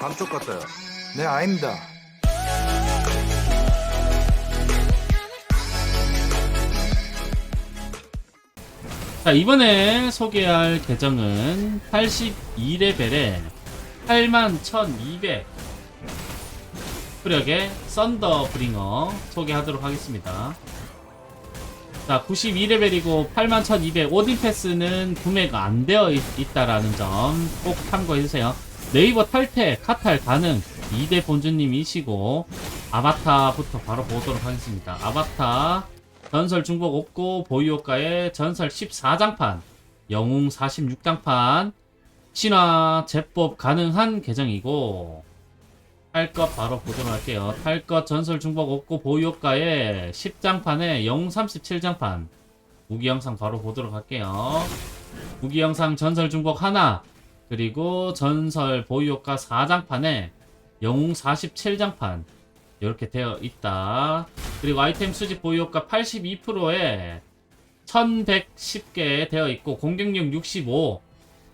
감쪽 같아요. 네, 아닙니다. 자, 이번에 소개할 계정은 82레벨에 81,200 후력의 썬더 브링어 소개하도록 하겠습니다. 자, 92레벨이고 81,200 오딘 패스는 구매가 안 되어 있, 있다라는 점 꼭 참고해주세요. 네이버 탈퇴, 카탈 가능 2대 본주님이시고 아바타부터 바로 보도록 하겠습니다. 아바타 전설 중복 없고 보유효과의 전설 14장판 영웅 46장판 신화 제법 가능한 계정이고 탈 것 바로 보도록 할게요. 탈 것 전설 중복 없고 보유효과의 10장판에 영웅 37장판 무기 영상 바로 보도록 할게요. 무기 영상 전설 중복 하나 그리고 전설 보유효과 4장판에 영웅 47장판 이렇게 되어 있다. 그리고 아이템 수집 보유효과 82%에 1110개 되어 있고 공격력 65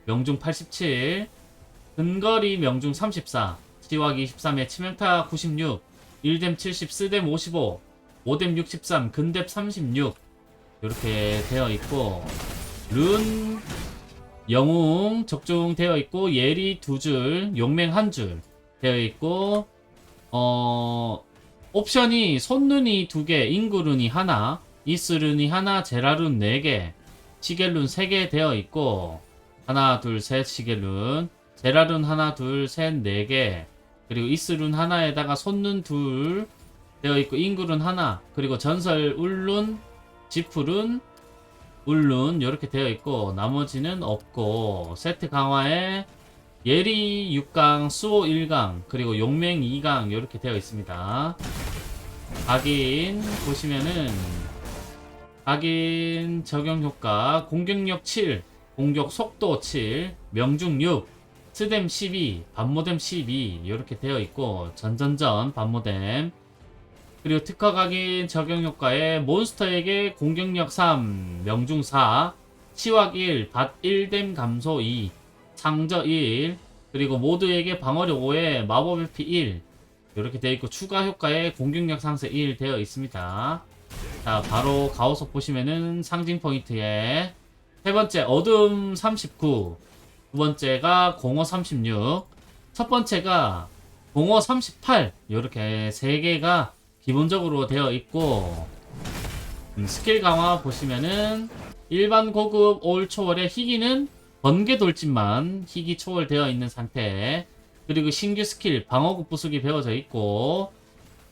명중 87 근거리 명중 34 치확 23에 치명타 96 1뎀 70 스뎀 55 5뎀 63 근뎁 36 이렇게 되어 있고 룬 영웅 적중되어 있고 예리 두 줄 용맹 한 줄 되어 있고 어 옵션이 손눈이 두 개, 인구룬이 하나, 이스룬이 하나, 제라룬 네 개, 시겔룬 세 개 되어 있고 하나, 둘, 셋 시겔룬, 제라룬 하나, 둘, 셋, 네 개, 그리고 이스룬 하나에다가 손눈 둘 되어 있고 인구룬 하나, 그리고 전설 울룬, 지프룬, 울룬 이렇게 되어 있고 나머지는 없고 세트 강화에 예리 6강, 수호 1강, 그리고 용맹 2강 이렇게 되어 있습니다. 각인 보시면은 각인 적용 효과 공격력 7, 공격 속도 7, 명중 6, 스뎀 12, 반모뎀 12 이렇게 되어 있고 전전전 반모뎀 그리고 특허 각인 적용 효과에 몬스터에게 공격력 3, 명중 4, 치확 1, 밭 1뎀 감소 2, 상저 1 그리고 모두에게 방어력 5에 마법 회피 1 이렇게 되어 있고 추가 효과에 공격력 상승 1 되어 있습니다. 자 바로 가오석 보시면은 상징 포인트에 세 번째 어둠 39, 두 번째가 공허 36, 첫 번째가 공허 38 이렇게 세 개가 기본적으로 되어 있고 음, 스킬 강화 보시면은 일반 고급 올 초월의 희귀는 번개 돌진만 희귀 초월되어 있는 상태. 그리고 신규 스킬 방어구 부수기 배워져 있고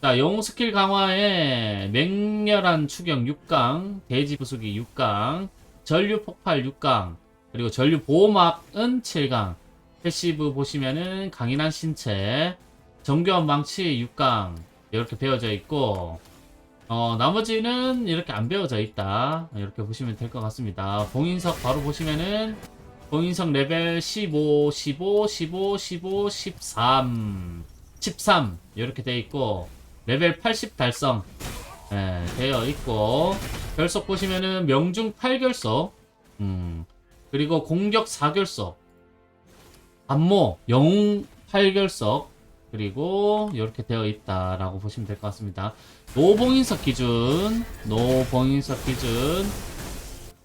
자 영웅 스킬 강화에 맹렬한 추격 6강 대지 부수기 6강 전류 폭발 6강 그리고 전류 보호막은 7강. 패시브 보시면은 강인한 신체 정교한 망치 6강 이렇게 배워져 있고 어 나머지는 이렇게 안 배워져 있다. 이렇게 보시면 될 것 같습니다. 봉인석 바로 보시면은 봉인석 레벨 15, 15, 15, 15, 13, 13 이렇게 되어 있고 레벨 80 달성. 예, 되어 있고 결석 보시면은 명중 8결석. 음, 그리고 공격 4결석. 안모 영웅 8결석 그리고 이렇게 되어 있다라고 보시면 될 것 같습니다. 노봉인석 기준 노봉인석 기준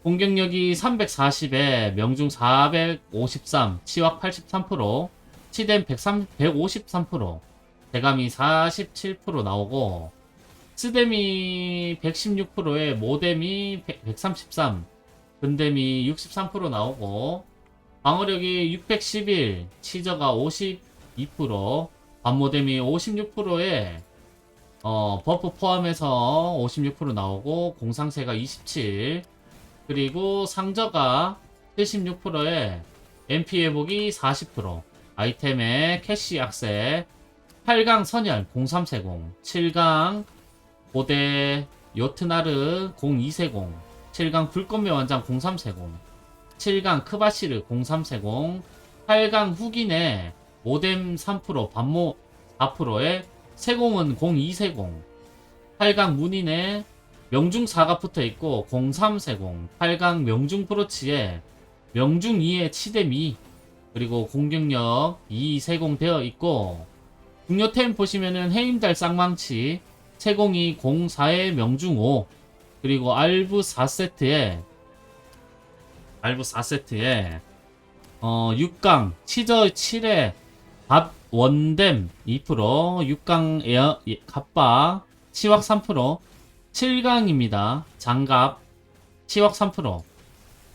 공격력이 340에 명중 453, 치확 83%, 치댐 103, 153%, 대감이 47% 나오고 스댐이 116%에 모뎀이 133, 근댐이 63% 나오고 방어력이 611, 치저가 52%, 반모뎀이 56%에 어, 버프 포함해서 56% 나오고 공상세가 27 그리고 상저가 76%에 MP 회복이 40% 아이템에 캐시 악세 8강 선열 0340 7강 고대 요트나르 0240 7강 불꽃매 완장 0340 7강 크바시르 0340 8강 후기내 모뎀 3% 반모 4%에 세공은 0240 8강 문인에 명중 4가 붙어 있고 0340 8강 명중 프로치에 명중 2에 치뎀 2 그리고 공격력 2 세공 되어 있고 중요템 보시면은 해임달 쌍망치 채공이 04에 명중 5 그리고 알부 4세트에 알부 4세트에 어 6강 치저 7에 밥 원댐 2% 6강 에어 예, 갑바 치왁 3% 7강입니다. 장갑 치왁 3%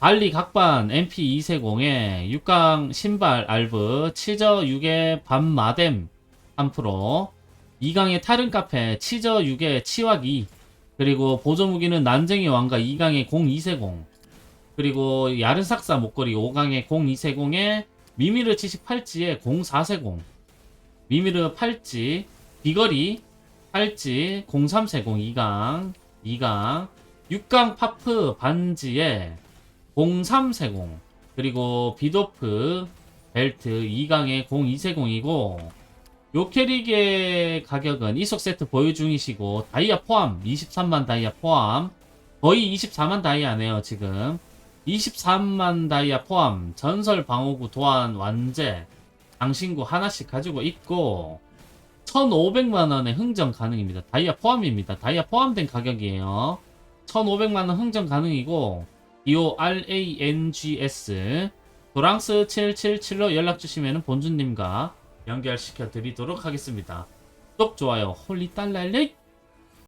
발리 각반 MP 2세공에 6강 신발 알브 치저 6에 밤마뎀 3% 2강의 타른 카페 치저 6에 치왁 2 그리고 보조 무기는 난쟁이 왕가 2강의 02세공 그리고 야르삭사 목걸이 5강의 02세공에 미미르 78지에 04세공 미미르 팔찌 비거리 팔찌 03세공 2강 2강 6강 파프 반지에 03세공 그리고 비도프 벨트 2강에 02세공이고 요 캐릭의 가격은 이속 세트 보유 중이시고 다이아 포함 23만 다이아 포함 거의 24만 다이아네요 지금 23만 다이아 포함 전설 방어구 도안 완제 장신구 하나씩 가지고 있고 1500만원에 흥정 가능입니다. 다이아 포함입니다. 다이아 포함된 가격이에요. 1500만원 흥정 가능이고 이오 RANGS 도랑스 777로 연락 주시면 본주님과 연결시켜 드리도록 하겠습니다. 구독, 좋아요, 홀리 딸랄레